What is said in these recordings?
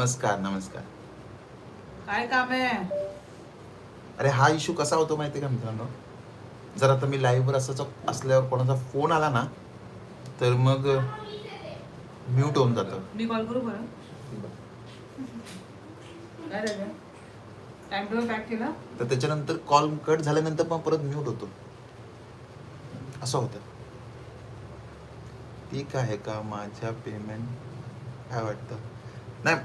नमस्कार नमस्कार. काय काम आहे? अरे हा इश्यू कसा होतो माहिती का मित्रांनो? जर आता मी लाईव्हवर असं असल्यावर कोणाचा फोन आला ना तर मग म्यूट होऊन जातं. मी कॉल करू बरं? काय रे टाइम टेबल पॅक केला? तर त्याच्यानंतर कॉल कट झाल्यानंतर पण परत म्यूट होतो. असं होतं. ठीक आहे का? माझ्या पेमेंट काय वाटतं? नाही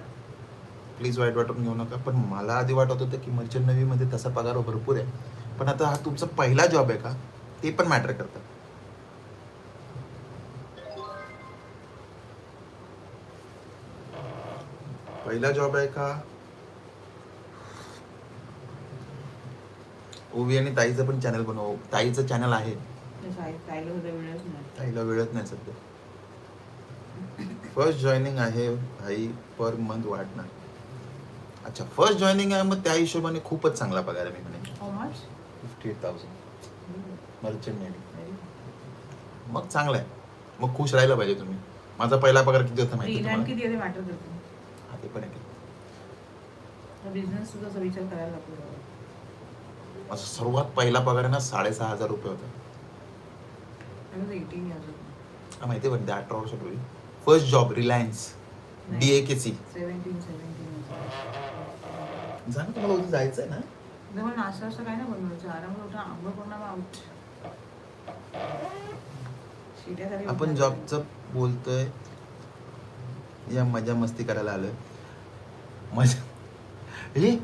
प्लीज वाईट वाटून घेऊ नका. पण मला आधी वाटत होतं की मर्चंट नवीमध्ये तसा पगार भरपूर आहे. पण आता हा तुमचा पहिला जॉब आहे का? ते पण मॅटर करतं. पहिला जॉब आहे का? ओवी आणि ताईचं पण चॅनल बनव. ताईचं चॅनल आहे. ताईला वेळच नाही सध्या. फर्स्ट जॉईनिंग आहे भाई पर मंथ वाढणार. अच्छा फर्स्ट जॉईनिंग आहे मग त्या हिशोबाने खूपच चांगला पगार आहे मी म्हणे fifty eight thousand merchant navy मग चांगलं आहे. मग खुश राहिलं पाहिजे तुम्ही. माझा पहिला पगार किती होता माहिती इनहँड तुम्हाला? किती आहे मॅटर करतो? हा, ते पण आहे बिझनेस सुद्धा असा विचार करायला लागतो. माझा सर्वात पहिला पगार आहे ना साडेसहा हजार रुपये होता. हा, माहिती आहे पण त्या अठरा वर्षापूर्वी. First job Reliance D A K C seventeen seventeen जा ना तुम्हाला उद्या जायचं आहे ना जवळ नाश्ता काय ना बनवायचं उठा आंघोळ आउट आपण. जॉबचं बोलतोय. या मजा मस्ती करायला आलोय. मजा. हे?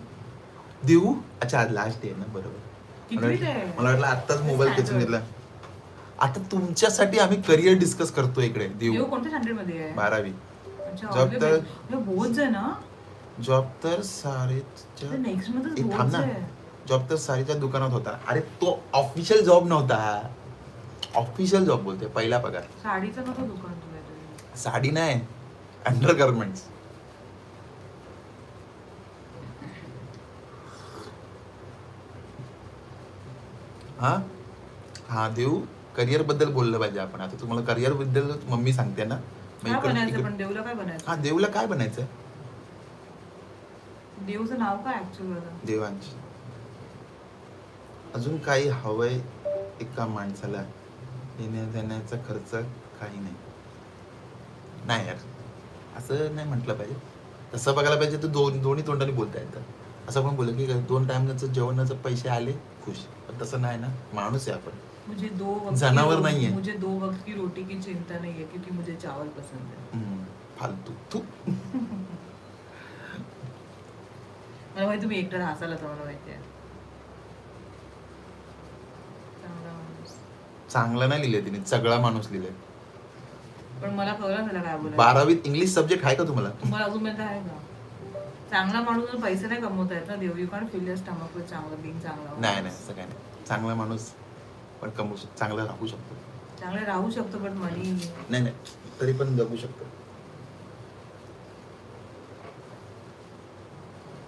देऊ? अच्छा आज लास्ट डे ना बरोबर. मला वाटलं आहे? मला वाटलं आत्ताच मोबाईल खेचून घेतला आता तुमच्यासाठी आम्ही करिअर डिस्कस करतो इकडे. देऊ. कोणत्या स्टँडर्डमध्ये आहे? बारावी. अच्छा the तर- best. हे ना? जॉब तर सारेच्या थांब ना. जॉब तर सारीच्या दुकानात होता. अरे तो ऑफिशियल जॉब नव्हता. ऑफिशियल जॉब बोलते पहिला पगार. साडीचं नको दुकान साडी नाही अंडर गार्मेंट्स हा? हा देऊ. करिअरबद्दल बोललं पाहिजे आपण. आता तुम्हाला करिअरबद्दल मम्मी सांगते ना. काय बनायचं देऊला काय बनायचं? हा देऊला काय बनायचं? देऊचं नाव काय ऍक्च्युअल देवांश अजून काही हवंय एका माणसाला येण्या जाण्याचा खर्च काही नाही. नाही यार असं नाही म्हटलं पाहिजे. तसं बघायला पाहिजे तर दोन दोन्ही तोंडाने बोलता येतं. असं पण बोललं की दोन टाइमचं जेवणाचे पैसे आले खुश. पण तसं नाही ना माणूस आहे आपण. मुझे दो वक्त जनावर नाहीये. मुझे दो वक्त की रोटी की चिंता नहीं है क्योंकि मुझे चावल पसंद है हम्म, फालतू. तू. मला माहिती तुम्ही एकटा हसायला तर मला माहिती आहे. चांगला माणूस. चांगलं नाही लिहिलंय तिने सगळा माणूस लिहिलंय. पण मला कळलं त्याला काय बोलायचं. बारावीत इंग्लिश सब्जेक्ट आहे का तुम्हाला? तुम्हाला अजूनपर्यंत आहे का? चांगला माणूस जर पैसे नाही कमवता येत ना देव यू कॉन्ट फिल स्टमक चांगलं बिंग चांगला. नाही नाही असं काही नाही. चांगला माणूस पण कमवू शक चांगला राहू शकतो. चांगले राहू शकतो पण मनी नाही नाही. तरी पण जगू शकतो.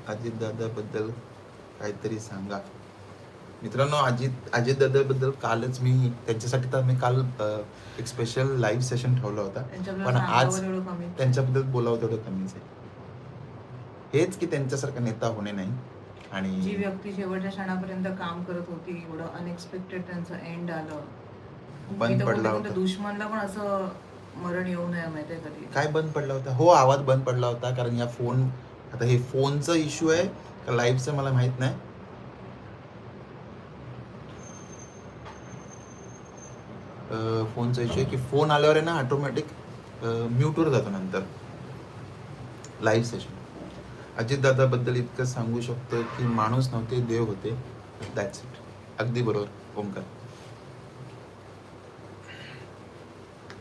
अजित दादा बद्दल काहीतरी सांगा. मित्रांनो अजित अजित दादा बद्दल कालच मी त्यांच्यासाठी तर मी काल एक स्पेशल लाईव्ह सेशन ठेवला होता. पण आज त्यांच्याबद्दल बोलावं तेवढं कमीच आहे. हेच की त्यांच्यासारखा नेता होणे नाही. जी आणि व्यक्ती शेवटच्या क्षणापर्यंत काम करत होती एवढं अनएक्सपेक्टेड त्यांचं एंड आलं. बंद पडला होता. दुश्मनला पण असं मरण येऊ नये माहितीये कधी काय बंद पडला होता? हो आवाज बंद पडला होता कारण या फोन आता हे फोनचा इश्यू आहे का लाईव्हचं मला माहीत नाही. फोनचा इश्यू आहे की फोन आल्यावर आहे ना ऑटोमॅटिक म्यूटवर जातो नंतर. लाईव्ह सेशन अजितदादाबद्दल इतकं सांगू शकतो की माणूस नव्हते देव होते. दॅट्स इट अगदी बरोबर. ओंकार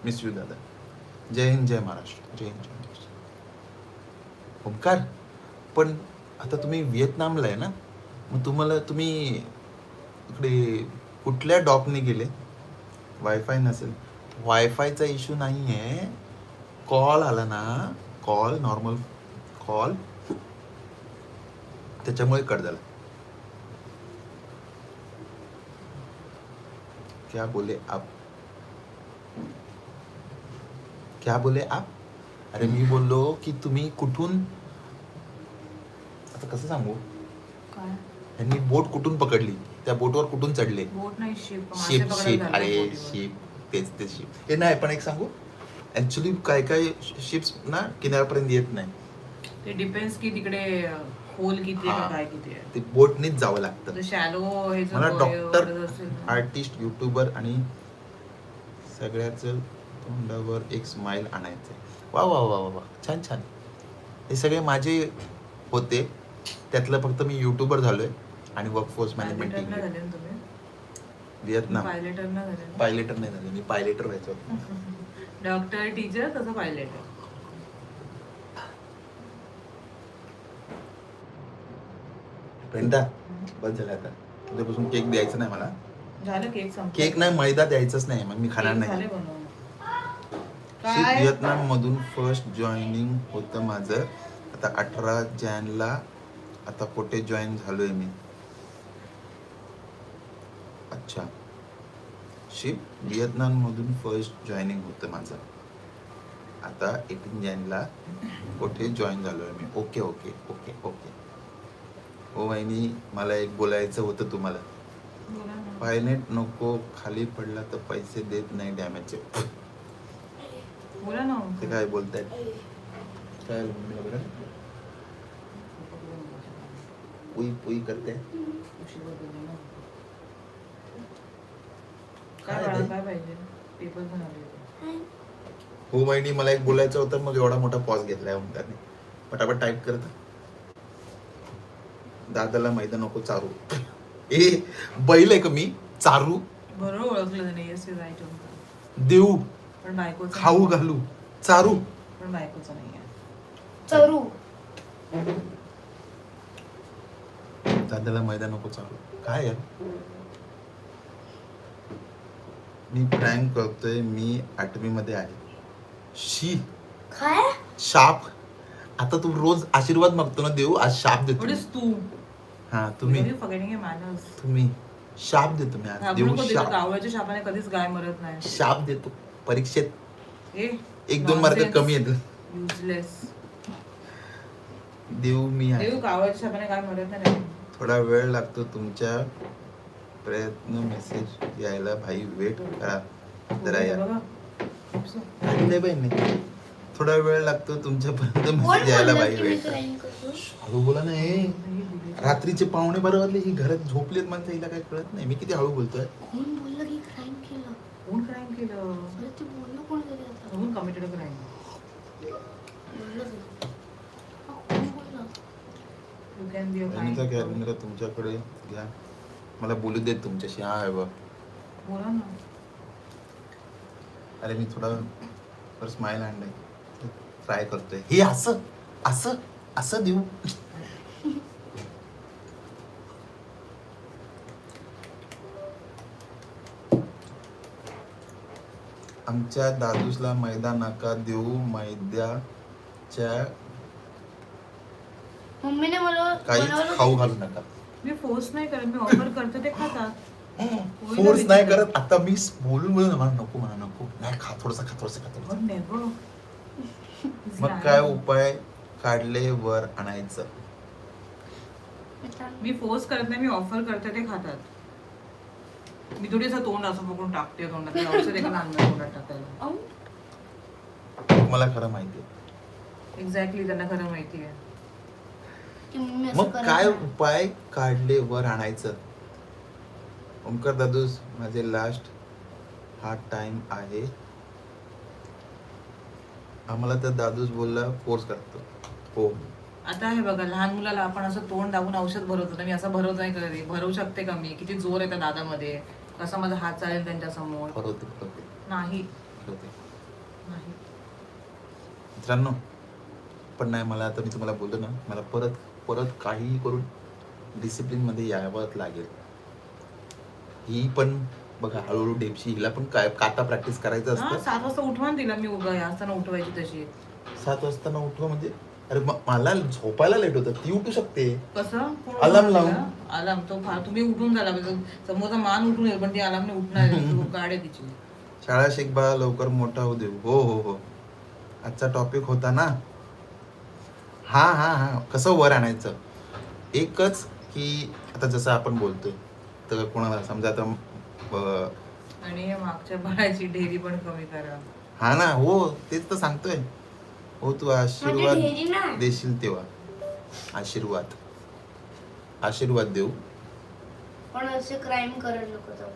मिस यू दादा. जय हिंद जय महाराष्ट्र. जय हिंद जय महाराष्ट्र. ओंकार पण आता तुम्ही व्हिएतनामला आहे ना मग तुम्हाला तुम्ही इकडे कुठल्या डॉकने गेले? वायफाय नसेल. वायफायचा इश्यू नाही आहे कॉल आला ना कॉल नॉर्मल कॉल त्याच्यामुळे कट झाला. क्या बोले आप? क्या बोले आप? अरे मी बोललो की तुम्ही कुठून आता कसं सांगू? काय? यांनी बोट कुठून पकडली? त्या बोटवर कुठून चढले? बोट नाही शिप शिप शिप अरे शिप तेच ते शिप हे नाही पण एक सांगू? ऍक्च्युली काय काय शिप्स ना किनाऱ्यापर्यंत येत नाही. ते डिपेंड्स की तिकडे खोल किती आहे हा. काय किती आहे? ते बोटनीच जावं लागतं. शॅलो हे जर मला डॉक्टर वगैरे असेल ना. आर्टिस्ट युट्यूबर आणि सगळ्याच तोंडावर एक स्माइल आणायचं वा वा वा वा वा. छान छान. हे सगळे माझे होते. त्यातलं फक्त मी युट्यूबर झालोय आणि वर्कफोर्स मॅनेजमेंट टीम व्हिएतनाम पायलेटर नाही झाले मी पायलेटर व्हायचं. डॉक्टर टीचर तसं पायलेटर पेंडा बस झालं आता. उद्यापासून केक द्यायचा नाही मला. झालं केक संपला. केक नाही मैदा द्यायचाच नाही. मग मी खाणार केक झाले नाही बनवून. काय? व्हिएतनाम मधून फर्स्ट जॉईनिंग होतं माझं. आता अठरा जॅनला आता कुठे जॉईन झालोय मी? अच्छा. शिप व्हिएतनाम मधून फर्स्ट जॉईनिंग होतं माझं. आता एटीन जॅनला कुठे जॉईन झालोय मी? ओके ओके ओके ओके हो वहिनी मला एक बोलायचं होतं तुम्हाला. पायनेट नको खाली पडला तर पैसे देत नाही डॅमेजचे बोला ना. ते काय बोलतायत? काय झालं मम्मीला बरं पुई पुई करते उशिरा बोलले ना. काय काय बाळा, ते? काय पाहिजे पेपर पण आले होते. हो वहिनी मला एक बोलायचं होतं मग एवढा मोठा पॉज घेतलाय ओंकारने. पटापट टाईप करत दादाला मैदा नको चारू. ए बैल आहे का मी? चारू. बरोबर ओळखलं देऊ. पण बायकोचं खाऊ. घालू. चारू. पण बायकोचं नाही आहे. चरू दादाला मैदा नको चारू काय यार? मी प्रँक करतोय मी आठवी मध्ये आहे. शी. काय? शाप. आता तू रोज आशीर्वाद मागतो ना देऊ आज शाप देतो. तू. हा तुम्ही. तुम्ही. शाप देतो मी आज. देऊ शाप. शापाने कधीच गाय मरत नाही. शाप देतो. परीक्षेत ए एक दोन मार्क कमी येतील युजलेस देऊ मी आहे देऊ गावाच्या शापाने गाय मरत नाही. थोडा वेळ लागतो तुमच्या प्रयत्न मेसेज यायला. भाई वेट करा. जरा या. उपसं. काही नाही थोडा वेळ लागतो तुमच्यापर्यंत मेसेज यायला भाई वेट? हळू बोला ना नाही. रात्रीचे पावणे बारा वाजले ही घरात झोपलेत माणसं हिला काही कळत नाही. मी किती हळू बोलतोय. कोण बोललं की क्राईम केलं? कोण क्राईम केलं? अरे ते बोललं कोण तरी आता? कोण कमिटेड क्राईम बोललं यू कॅन बी बहिणीचा कॅलेंडर तुमच्याकडे घ्या. मला बोलू देत तुमच्याशी. हा आहे बोला ना. अरे मी थोडा स्माइल आणलाय. ट्राय करतोय. हे असं असं असं देऊ. आमच्या दादूसला मैदा नका देऊ मैद्याच्या मम्मीने मला काहीच बनवलं खाऊ घालू नका. मी फोर्स नाही करत मी ऑफर करते ते खातात फोर्स नाही करत. आता मी बोलून बोलून मला नको मला नको. नाही खा थोडसा खा थोडसा खा थोडसा. मग काय उपाय? काढले वर आणायचं. मी फोर्स करत नाही मी ऑफर करते ते खातात. मी थोडी असं तोंड असं पकडून टाकते तोंडात. औषध एका लहान तोंडात टाकायला. मला खरं माहिती आहे. एक्झॅक्टली त्यांना खरं माहिती आहे की मम्मी असं मग करत काय नाही. उपाय काढले वर आणायचं? ओमकार दादूस माझे लास्ट हा टाइम आहे. आम्हाला तर दादूस बोलला फोर्स करतो. हो. आता हे बघा लहान मुलाला आपण असं तोंड दाबून औषध भरवतो तर मी असं भरवत नाही करत भरवू शकते का मी? किती जोर आहे त्या दादामध्ये. कसा माझा हात चालेल त्यांच्यासमोर? नाही. नाही. मित्रांनो पण नाही मला आता मी तुम्हाला बोललो ना मला परत परत काहीही करून डिसिप्लिनमध्ये यावं लागेल. ही पण बघा हळूहळू डेपशी हिला पण काय काटा प्रॅक्टिस करायचं असतं. सात वाजता उठवा ना तिला मी उभा आहे असताना उठवायची तशी. सात वाजता ना उठवा म्हणजे अरे म- मला झोपायला लेट होतं ती उठू शकते. कसं? कोण Alarm? लावून. Alarm तो फार तुम्ही उठून झाला पाहिजे समोरचा मान उठून येईल पण ती अलार्मने उठणार. ती गाडी आहे तिची. शाळा शिक बाळा लवकर मोठा होऊ देऊ. हो हो हो. आजचा टॉपिक होता ना? हा हा हा. कसं वर आणायचं? एकच की आता जसं आपण बोलतोय तर कोणाला समजा आता आणि हे मागच्या बाळाची ढेरी पण कमी करा. हा ना हो तेच तर सांगतोय. हो तू आशीर्वाद ढेरी. देशील तेव्हा. आशीर्वाद. आशीर्वाद देऊ. पण असे क्राईम करायला नको जाऊ.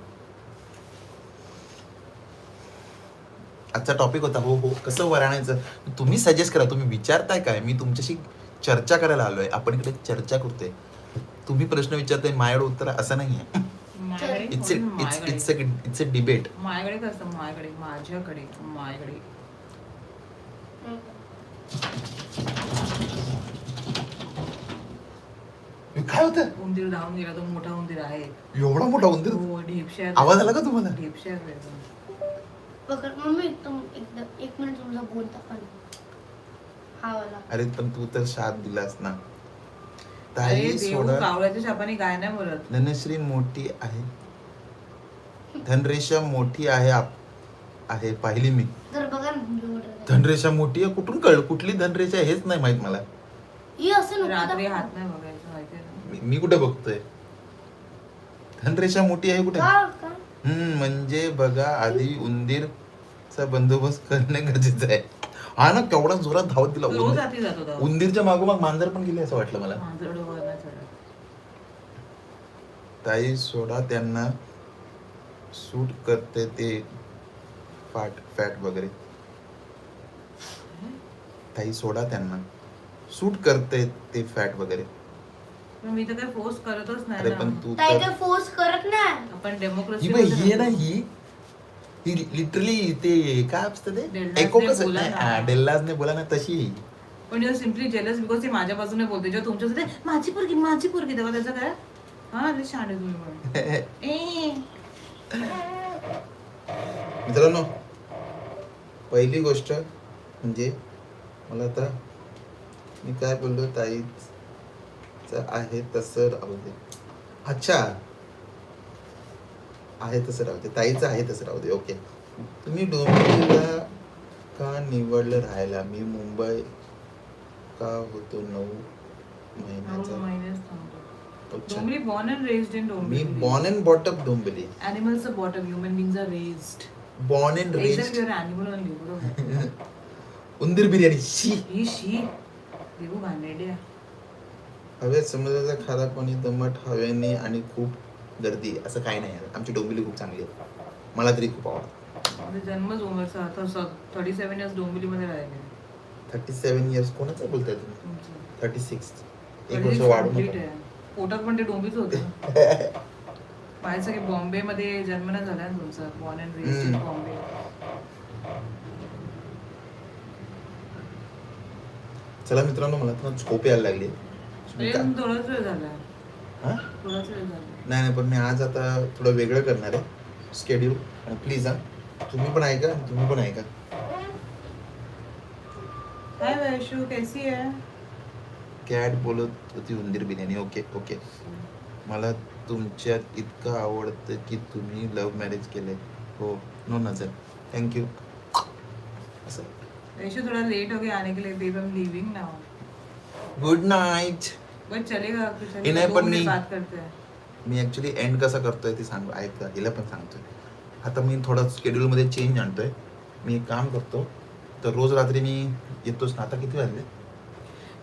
आजचा टॉपिक होता. हो हो कसं वर आणायचं तुम्ही सजेस्ट करा. तुम्ही विचारताय काय? मी तुमच्याशी चर्चा करायला आलोय. आपण इकडे चर्चा करतोय. तुम्ही प्रश्न विचारताय माझ्याकडे उत्तर असं नाहीये. माझ्याकडे it's it's it's it's a debate माझ्याकडे कसं माझ्याकडे माझ्याकडे माझ्याकडे. काय होतं? उंदीर धावून गेला तो मोठा उंदीर आहे. एवढा मोठा उंदीर? हो ढेपशा आवाज आला का तुम्हाला? ढेपशा मम्मी तुम एकदा एक मिनिट तुमचा बोलता पण हा वाला. अरे पण तू तर साथ दिलास ना. ताई सोडा. कावळ्याच्या शापाने काय नाही बोलत. धनश्री मोठी आहे. धनरेषा मोठी आहे आप आहे पाहिली मी. बघा ना धनरेषा मोठी आहे कुठून कळ कुठली धनरेषा आहे हेच नाही माहीत मला. ही असं नको रात्री दाखवू. हात नाही बघायचं माहितीये ना. मी- मी कुठे बघतोय? धनरेषा मोठी आहे कुठे? का का हम्म म्हणजे बघा आधी उंदीरचा बंदोबस्त करणे गरजेचं आहे. हा ना केवढा जोरात धावत दिला रोज उंदीर- जातो. उंदीरच्या मागोमाग मांजर पण गेले असं वाटलं मला. माझं डोळं नाही चढत. ताई सोडा त्यांना. सूट करते ते फॅट फॅट वगैरे. ताई सोडा त्यांना. सूट करते ते फॅट वगैरे. पण मी तर काही फोर्स करतच नाही अरे ना. पण तू ताई तर काय फोर्स करत नाही. आपण ही डेमोक्रेसी बाई ही आहे ना ही. ही लिटरली ते काय असतं ते? डेल्लाजने एको कसं बोला ना. डेल्लाजने बोला ना तशी ही. पण यू सिम्पली जेलस बिकॉज ती माझ्या बाजूने बोलते जेव्हा तुमच्या सुद्धा माझी पोरगी माझी पोरगी. तेव्हा त्याचं काय? हा ते शाणे तुम्ही म्हणून ए. मित्रांनो पहिली गोष्ट म्हणजे मला आता मी काय बोललो ताईच आहे तसं राहू दे. अच्छा. आहे तसं राहू दे. ताईचं आहे तसं राहू दे. ओके. तुम्ही डोंबिवलीला का निवडलं राहायला? मी मुंबई का होतो नऊ महिन्याचा. डोंबिवली मी born and brought up Dombivli. Animals are bottom human beings are raised. Born and एकदम raised you're an animal only बरोबर उंदीर बिर्याणी. शी. ही शी. देऊ हवेत समुद्राचा खारा पाणी दमट हवेने आणि खूप गर्दी असं काही नाही. आहे. आमची डोंबिवली खूप चांगली आहे. मला तरी खूप आवडतं. म्हणजे जन्मच उमरचा थर्टी सेव्हन इयर्स डोंबिवलीमध्ये राहिले. थर्टी सेव्हन इयर्स कोणाचं बोलताय तुम्ही? थर्टी सिक्स एक वर्ष वाढून. पोटात पण ते डोंबीच होतं. माझ्या सगळे बॉम्बे मध्ये जन्म नाही झाला ना तुमचा. बॉर्न अँड हम्म. बॉम्बे चला मित्रांनो मला तर झोप यायला लागली. का- थोडाच वेळ झाला हा? थोडाच वेळ झाला नाही नाही पण मी आज आता थोडं वेगळं करणार आहे. स्केड्यूल आणि प्लीज हा तुम्ही पण ऐका आणि तुम्ही पण ऐका. हाय वैशू कैसी है? कॅट बोलत होती उंदीर बिर्याणी. ओके ओके मला तुमच्यात इतकं आवडतं की तुम्ही लव्ह मॅरेज केले हो नो नजर. थँक्यू असं. वैशू थोड़ा लेट हो गया आने के लिए babe I am leaving now good night but चलेगा नहीं। बात करते हैं। मी ॲक्च्युली एंड कसा करतोय ते सांग ऐकता हिला पण सांगतोय. आता मी थोडा स्केड्यूलमध्ये चेंज आणतोय. मी एक काम करतो तर रोज रात्री मी येतोच ना. आता किती वाजले?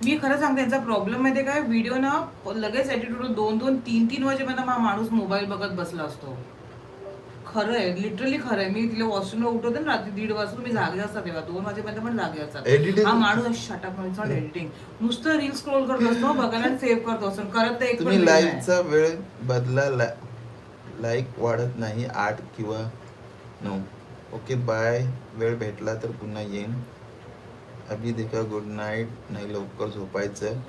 मी खरं सांगते यांचा प्रॉब्लेम माहितीये काय? व्हिडिओ ना लगेच ऍटिट्यूड दोन दोन तीन तीन वाजेपर्यंत हा माणूस मोबाईल बघत बसला असतो. खरं आहे लिटरली खरं आहे. मी तिला वॉशरूमला उठवते ना रात्री दीड वाजता तुम्ही जागे असता तेव्हा. दोन वाजेपर्यंत पण जागे असतात हा माणूस शटअप नॉट एडिटिंग नुसतं रील स्क्रोल करत असतो बघायला सेव्ह करतो असतो. करत तर एक पण नाही. वेळ बदला लाईक वाढत नाही आठ किंवा नऊ. ओके बाय वेळ भेटला तर पुन्हा येईन. अभि देखा गुड नाईट नाही लवकर झोपायचं.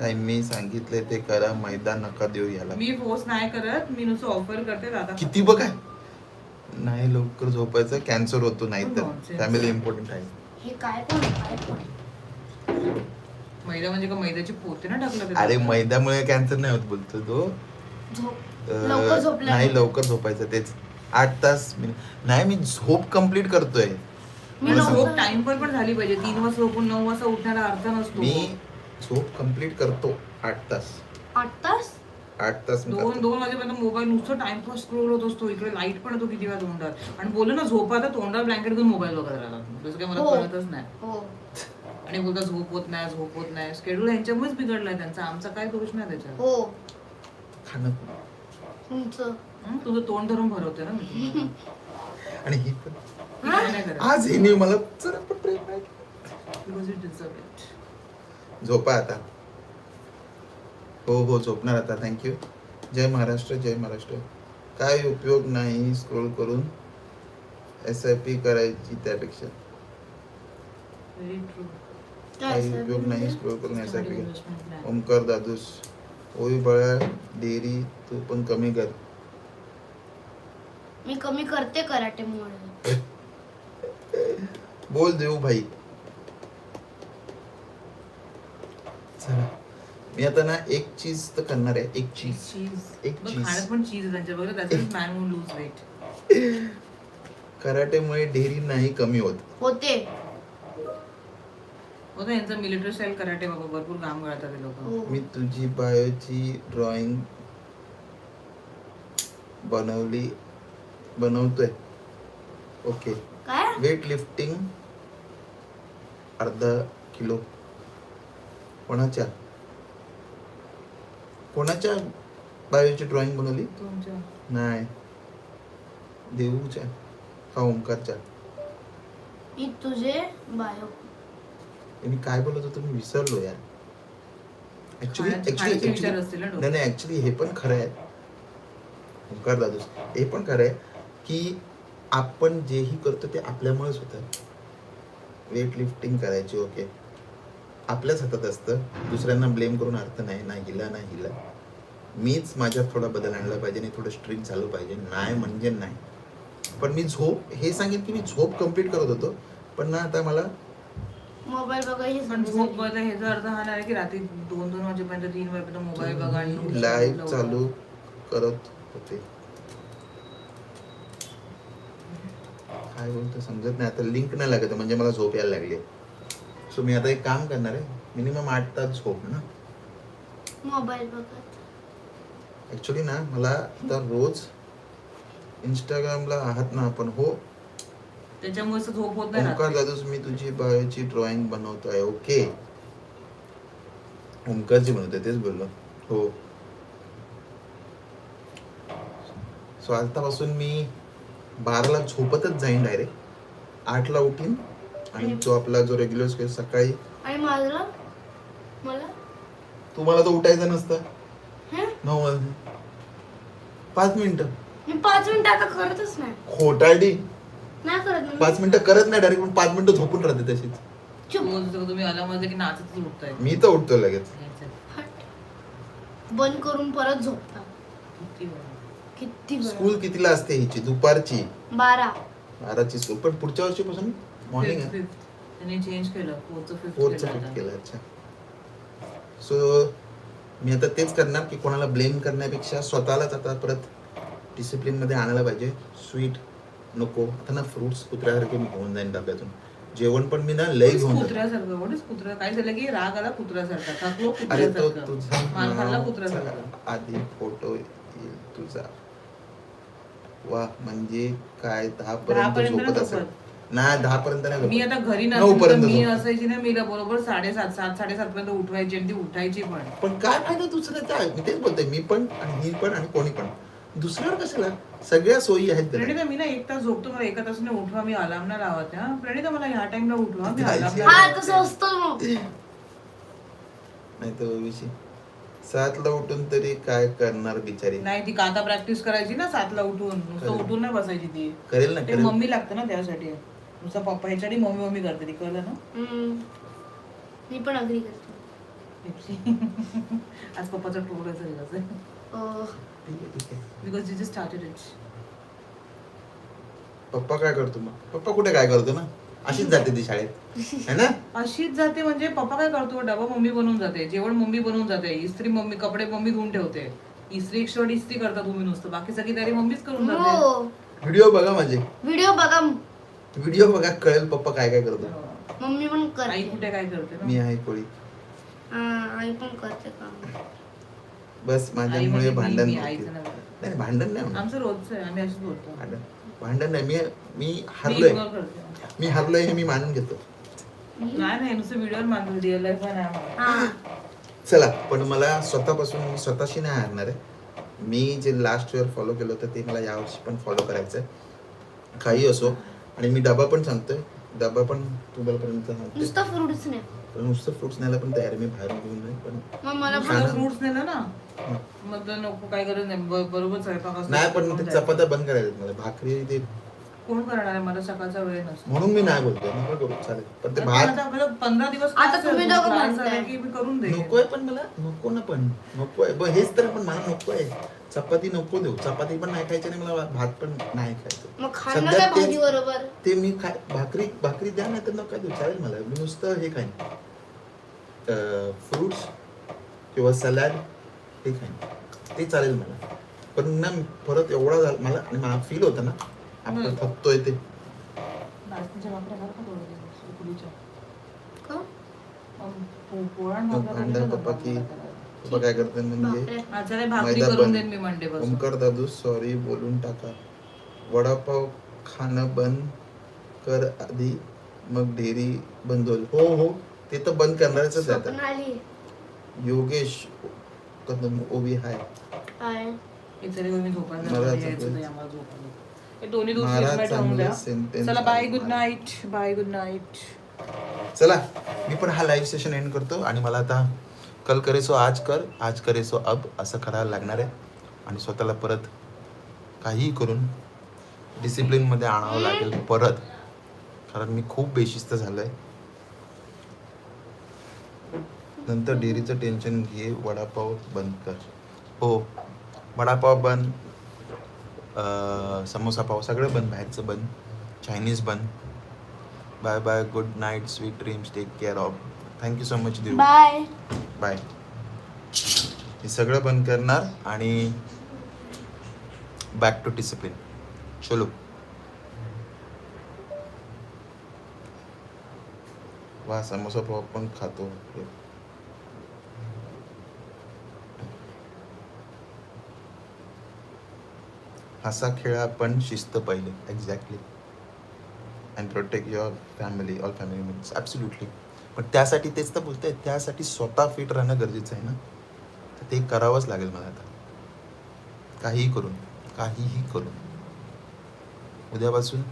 काय मी सांगितले ते करा. मैदान नका देऊ याला. मी फोर्स नाही करत. मी नुसतं ऑफर करते दादा किती बघ नाही लवकर झोपायचं कॅन्सर होतो नाही तर Nonsense. फॅमिली इम्पॉर्टंट आहे. हे काय पण काय पण. मैदा म्हणजे का मैद्याची पोते ना टाकलं त्याच्यात? अरे मैद्यामुळे कॅन्सर नाही होत बोलतो तो. झोप अं, लवकर झोपला नाही लवकर झोपायचं. तेच आठ तास मी- नाही मी झोप कंप्लीट करतोय. मी मला झोप लवकर टाइम पण झाली पाहिजे. तीन वाजता उठून नऊ वाजता उठण्याला अर्थ नसतो. मी झोप कंप्लीट करतो आठ तास. आठ तास? आठ तास मी दोन. दोन वाजेपर्यंत मोबाईल नुसतं टाइमपास स्क्रोल होत असतो. इकडे लाइट पण येतो किती वेळा तोंडात. आणि बोललो ना झोपा तर तोंडात ब्लँकेट घेऊन मोबाईल बघत राहिला जसं काय मला हो. कळतच नाही. हो. आणि बोलता झोप होत नाही झोप होत नाही. स्केड्यूल यांच्यामुळेच बिघडलाय त्यांचा. आमचा काय दोष नाही त्याच्यात. हो. खाणं तुमचं? हं? तुझं तोंड धरून भरवते ना मी तुम्हाला. आणि ही पण. काय नाही करत. आज हिने मला जरा पण प्रेम नाही. Because you deserve it. झोपा आता. हो हो झोपणार आता. थँक्यू जय महाराष्ट्र जय महाराष्ट्र. काय उपयोग नाही स्क्रोल करून एस आय पी करायची त्यापेक्षा. काही उपयोग नाही? स्क्रोल करून एस आय पी. ओमकार दादूस ओय बळा डेअरी तू पण कमी कर. मी कमी करते कराटे मुळे बोल देऊ भाई. चला. मी आता ना एक चीज तर करणार आहे एक चीज. एक. खाण्यात पण चीज आहे त्यांच्या त्याच्यात मॅन लूज वेट कराटेमुळे डेअरी नाही कमी होत. होते. यांचं मिलिटरी स्टाईल कराटे बाबा भरपूर काम करतात ते लोक. हो. मी तुझी बायोची ड्रॉइंग बनवली बनवतोय. ओके. काय? वेट लिफ्टिंग अर्धा किलो. कोणाच्या? कोणाच्या बायोची ड्रॉइंग बनवली? तुमच्या. नाही. देऊच्या. का ओंकारच्या. तुझे बायो. मी काय बोलत होतो मी विसरलो यार. ऍक्च्युली खाण्याचे- खाण्याचे विचार असतील ना नाही नाही ऍक्च्युली हे पण खरं आहे. ओंकार दादूस हे पण खरं आहे की आपण जेही करतो ते आपल्यामुळेच होतं. वेट लिफ्टिंग करायची ओके आपल्याच हातात असतं. दुसऱ्यांना ब्लेम करून अर्थ नाही ना हिला ना हिला. मीच माझ्यात थोडा बदल आणला पाहिजे आणि थोडं स्ट्रिक्ट झालं पाहिजे. नाही म्हणजे नाही. पण मी झोप हे सांगेन की मी झोप कंप्लीट करत होतो. पण ना आता मला मोबाईल बघायची पण झोप. बघा ह्याचा अर्थ हा नाही की रात्री दोन दोन वाजेपर्यंत तीन वाजेपर्यंत मोबाईल बघा आणि लाईव्ह चालू करत होते. काय बोलतो समजत नाही. आता लिंक नाही लागत म्हणजे मला झोप यायला लागली. सो मी आता एक काम करणार आहे. मिनिमम आठ तास झोप ना. मोबाईल बघत. ऍक्च्युली ना मला आता रोज इंस्टाग्रामला आहात ना आपण हो. त्याच्यामुळे झोप होत नाही ओंकार रात्री. दादूस मी तुझी बायोची ड्रॉइंग बनवतोय ओके ओंकारची बनवतोय तेच बोललो. हो. सो आतापासून मी बाराला झोपतच जाईन डायरेक्ट आठला उठीन आणि तो आपला जो रेग्युलर स्केल सकाळी? आणि माझला मला? तुम्हाला तर उठायचं नसतं. हे? नऊ वाजता पाच मिनिटं. मी पाच मिनिटं आता करतच नाही. खोटारडी नाही करत मी. पाच मिनिटं करत नाही डायरेक्ट पण पाच मिनिटं झोपून राहते तशीच. चुप. तुम्ही आला माझं की उठताय. मी तर उठतो लगेच. हट. बंद करून परत झोपता. किती वेळा? किती वेळ? स्कूल कितीला असते हिची? दुपारची? बारा. बाराची स्कूल पण पुढच्या वर्षीपासून? मॉर्निंग आहे fifth. त्यांनी चेंज केलं? फोरचं फिफ्थ केलं फिफ्थ आता. केलं अच्छा. सो मी आता तेच करणार की कोणाला ब्लेम करण्यापेक्षा स्वतःलाच आता परत डिसिप्लिनमध्ये आणायला पाहिजे. स्वीट नको. आता ना फ्रुट्स कुत्र्यासारखे मी घेऊन जाईन डब्यातून. जेवण पण मी ना लय is घेऊन कुत्र्यासारखं कुत्रा काय झालं की राग आला कुत्र्यासारखा. थकलो अरे तो तुझा आधी फोटो येईल तुझा. वा म्हणजे काय? दहा पर्यंत झोपत असेल. नाही दहा पर्यंत नाही मी. आता घरी नऊ पर्यंत मी. असायची ना मीला बरोबर साडेसात सात साडेसात पर्यंत उठवायची आणि ती उठायची पण. पण काय फायदा दुसरं? काय मी तेच बोलतोय मी पण आणि ही पण आणि कोणी पण. दुसऱ्यावर कशाला? सगळ्या सोयी आहेत त्याला. प्रणिता मी ना एक तास झोपतो मला एका तासाने उठवा मी अलार्म ना लावत हा प्रणिता मला ह्या टाइमला उठवा मी. अलार्म हा तसं असतं मग. नाही तर विषय. सातला उठून तरी काय करणार बिचारी? नाही ती काता प्रॅक्टिस करायची ना सातला उठून. नुसतं. उठून नाही बसायची ती. करेल ना ते करेल. मम्मी लागतं ना त्यासाठी. नुसतं पप्पा ह्याच्यासाठी मम्मी मम्मी करते ती कळलं ना. मी पण अग्री करते. आज पप्पाचा टोकायचा दिवस आहे अं, ठीक आहे ठीक आहे बिकॉज यू स्टार्टेड इट पप्पा काय करतो मग? पप्पा कुठे काय करतो ना? अशीच जाते ती शाळेत. है ना? अशीच जाते म्हणजे पप्पा काय करतो? डबा मम्मी बनवून जाते जेवण मम्मी बनवून जाते इस्त्री मम्मी कपडे मम्मी धुवून ठेवते. इस्त्री शर्ट इस्त्री करता तुम्ही नुसतं. बाकी सगळी तयारी मम्मीच करून जाते. हो व्हिडिओ बघा माझे. व्हिडिओ बघा. व्हिडिओ बघा कळेल पप्पा काय काय करतो मम्मी पण आई करते कुठे काय करते ना? मी आहे कोळी हा आई पण करते काम बस आई माझ्यामुळे म्हणजे मी- भांडण मी होते. आईचं नाही बोलत. नाही भांडण नाही होणार. आमचं रोजचं आहे आम्ही असंच बोलतो भांडण भांडण नाही मी मी मी हरलोय ignore करते. मी हरलोय हे मी मानून घेतो नाही नाही नुसतं व्हिडिओवर मानतो रिअल लाईफ नाही आम्हाला. हा चला पण मला स्वतःपासून मी स्वतःशी नाही हारणार आहे मी जे लास्ट इयर फॉलो केलं होतं ते मला यावर्षी पण फॉलो करायचं आहे काही असो आणि मी डबा पण सांगतोय. डबा पण तुम्हालापर्यंत सांगतोय. नुसतं फ्रुट्स नाही पण नुसतं फ्रुट्स न्यायला पण तयार आहे. मी बाहेरून घेऊन जाईन पण मग मला सांगा. पण फ्रुट्स नेलं ना. मग तर नको काय गरज नाही. ब- बरोबर स्वयंपाक असतो. नाही पण ते? चपात्या बंद करायचं मला. भाकरी ते कोण करणार आहे? मला सकाळचा वेळ नसतो. म्हणून मी नाही बोलतोय. नका करू चालेल. पण ते भात आता पंधरा दिवस आता class तुम्ही आहे, दोघं class म्हणताय. आहे की मी करून देईन. नकोय पण मला. नको ना पण. नको आहे ब हेच तर पण मला नको आहे चपाती नको देऊ. चपाती पण नाही खायची आणि मला भात पण नाही खायचं. मग खाणं सध्या काय भाजी तेच- बरोबर? ते मी खाय भाकरी भाकरी द्या नाही तर नका देऊ. चालेल मला. मी नुसतं हे खाईन. फ्रुट्स किंवा सलाड हे खाईन. ते चालेल मला. पण ना परत एवढा झाला मला आणि मला फील होतं ना. आपण हम्म. थकतोय ते. नाचणीच्या भाकऱ्या खा का? थोड्या दिवस, उकडीच्या. का? मग पो- पोळ्या भाकऱ्या? पप्पा काय करते म्हणजे. अच्छा भाकरी मैदा करून बंद. देईन मी मंडे पासून ओमकार दादू सॉरी बोलून टाका वडापाव खाणं बंद कर आधी मग डेअरी बंद होईल हो हो ते तर बंद करणारच आहे आता आली योगेश कदम ओबी हाय काय इथे मी झोपायला मला जाते, झोपायचं. यायचं नाही आम्हाला झोपायला. हे दोन्ही दिवस महाराज फ्रीजमध्ये ठेवून द्या चांगले sentence चला bye. Good night bye good night चला मी पण हा लाईव्ह सेशन एंड करतो आणि मला आता कल करे सो आज कर आज करे सो अब असं करायला लागणार आहे. आणि स्वतःला परत काहीही करून डिसिप्लिनमध्ये आणावं लागेल परत. कारण मी खूप बेशिस्त झालो आहे नंतर डेअरीचं टेन्शन घे वडापाव बंद कर. हो वडापाव बंद समोसा पाव सगळं बंद बाहेरचं बंद चायनीज बंद. Bye bye good night sweet dreams take care of thank you so much Dev bye bye हे सगळं बंद करणार आणि बॅक टू डिसिप्लिन चलो. वा समोसा पाव पण खातो. हसा खेळा पण शिस्त पहिले. Exactly and protect your family all family means absolutely पण त्यासाठी तेच तर बोलत आहे त्यासाठी स्वतः फिट राहणं गरजेचं आहे ना? तर ते करावंच लागेल मला आता. काहीही करून काहीही करून. उद्यापासून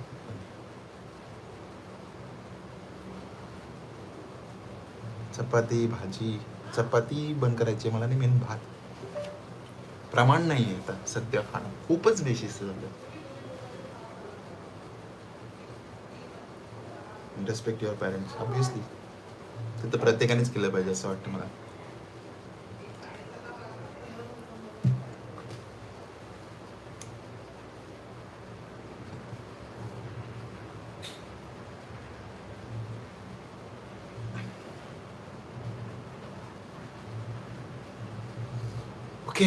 चपाती भाजी चपाती बंद करायची आहे मला नाही मेन भात. प्रमाण नाही आहे आता सध्या खाणं. खूपच बेशिस्त झालं. रेस्पेक्ट युअर पॅरेंट्स ऑब्विसली ते तर प्रत्येकानेच केलं पाहिजे असं वाटतं मला. ओके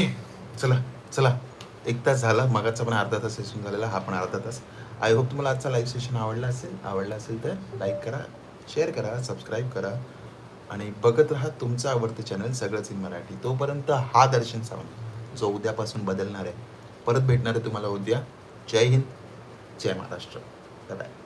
चला चला. एक तास झाला मगाचा पण अर्धा तास सेशन झालेला हा पण अर्धा तास. आय होप तुम्हाला आजचा लाईव्ह सेशन आवडला असेल आवडला असेल तर लाईक करा. शेअर करा सबस्क्राईब करा आणि बघत राहा तुमचं आवडतं चॅनल सगळंच इन मराठी. तोपर्यंत हा दर्शन सावंत जो उद्यापासून बदलणार आहे. परत भेटणार आहे तुम्हाला उद्या. जय हिंद जय महाराष्ट्र. बाय